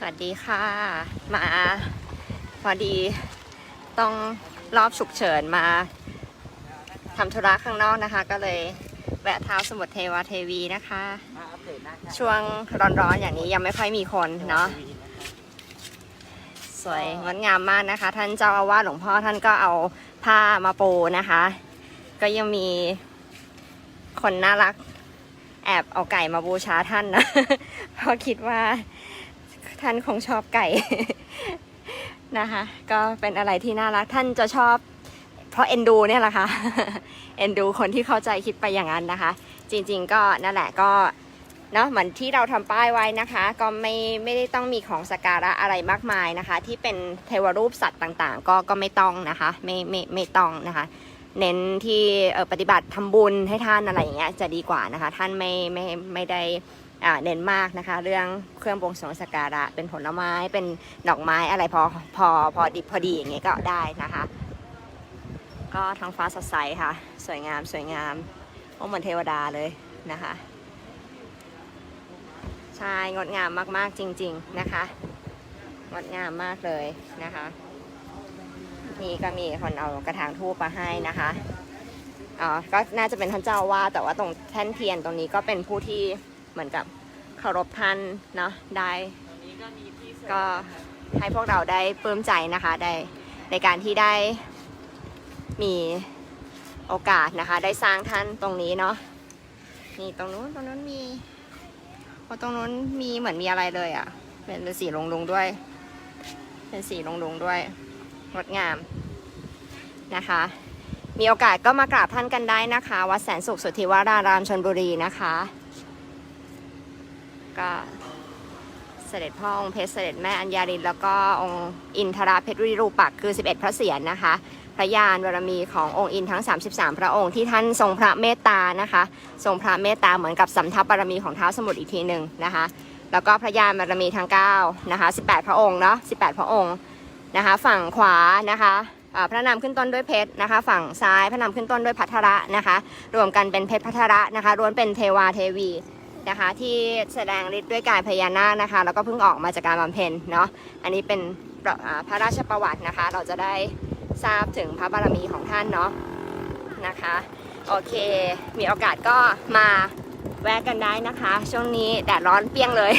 สวัสดีค่ะ มาพอดีต้องรอบฉุกเฉินมาทำธุระข้างนอกนะคะ ก็เลยแวะเท้าสมุทรเทวาเทวีนะคะมาอัปเดตหน้าค่ะช่วงร้อนๆอย่างนี้ยังไม่ค่อยมีคนเนาะสวยงดงามมากนะคะ ท่านเจ้าอาวาสหลวงพ่อท่านก็เอาผ้ามาปูนะคะ ก็ยังมีคนน่ารัก แอบเอาไก่มาบูชาท่านนะเพราะคิดว่า ท่านคงชอบไก่นะคะ ก็เป็นอะไรที่น่ารักท่านจะชอบ เพราะเอ็นดูเนี่ยแหละค่ะเอ็นดูคนที่เข้าใจคิดไปอย่างนั้นนะคะ จริง ๆ ก็นั่นแหละก็เนาะเหมือนที่เราทำป้ายไว้นะคะ ก็ไม่ไม่ได้ต้องมีของสการะอะไรมากมายนะคะ ที่เป็นเทวรูปสัตว์ต่างๆ ก็ก็ไม่ต้องนะคะไม่ไม่ไม่ต้องนะคะ เน้นที่ปฏิบัติทำบุญให้ท่านอะไรอย่างเงี้ยจะดีกว่านะคะ ท่านไม่ไม่ไม่ได้ เน้นมากนะคะ เรื่องเครื่องบวงสรวงสักการะ เป็นผลไม้เป็นดอกไม้อะไรพอพอพอดีพอดีอย่างเงี้ยก็ได้นะคะ ก็ท้องฟ้าสดใสค่ะ สวยงามสวยงามโอ้เหมือนเทวดาเลยนะคะใช่งดงามมากๆจริง ๆนะคะ งดงามมากเลยนะคะ นี่ก็มีคนเอากระถางทูบมาให้นะคะอ๋อก็น่าจะเป็นท่านเจ้าว่าแต่ว่าตรงแท่นเทียนตรงนี้ก็เป็นผู้ที่ เหมือนกับเคารพท่านเนาะได้ตอนนี้ก็มีที่เสริมก็ให้พวกเราได้ปลื้มใจนะคะได้ในการที่ได้มีโอกาสนะคะ ได้สร้างท่านตรงนี้เนาะนี่ตรงนู้นตรงนู้นมีโอ้ตรงนู้นมีเหมือนมีอะไรเลยอะ่ะเป็นเป็นสีลงลุงๆด้วย เป็นสีลงลุงๆด้วยงดงามนะคะ มีโอกาสก็มากราบท่านกันได้นะคะ วัดแสนสุขสุทธิวารารามชนบุรีนะคะ ก็เสด็จพ่อองค์เพชรเสด็จแม่อัญญารินแล้วก็องค์อินทราเพชรวิรูปักษ์คือ 11 พระเศียรนะคะ พระญาณบารมีขององค์อินทั้ง 33 พระองค์ที่ท่านทรงพระเมตตานะคะ ทรงพระเมตตาเหมือนกับสำทับบารมีของเท้าวสมุทรอีกทีหนึ่งนะคะ แล้วก็พระญาณบารมีทั้ง9นะคะ18 พระองค์เนาะ18 พระองค์นะคะ ฝั่งขวานะคะพระนามขึ้นต้นด้วยเพชรนะคะ ฝั่งซ้ายพระนามขึ้นต้นด้วยพัทระนะคะ รวมกันเป็นเพชรพัทระนะคะล้วนเป็นเทวาเทวี นะคะ ที่แสดงฤทธิ์ด้วยกายพญานาคนะคะ แล้วก็เพิ่งออกมาจากการบำเพ็ญเนาะอันนี้เป็นประอ่าพระราชประวัตินะคะ เราจะได้ทราบถึงพระบารมีของท่านเนาะนะคะโอเค มีโอกาสก็มาแวะกันได้นะคะ ช่วงนี้แดดร้อนเปี้ยงเลย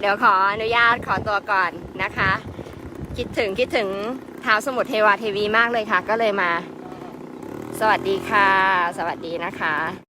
เดี๋ยวขออนุญาตขอตัวก่อนนะคะ คิดถึงคิดถึงเท้าวสมุทรเทวาเทวีมากเลยค่ะ ก็เลยมา สวัสดีค่ะ สวัสดีนะคะ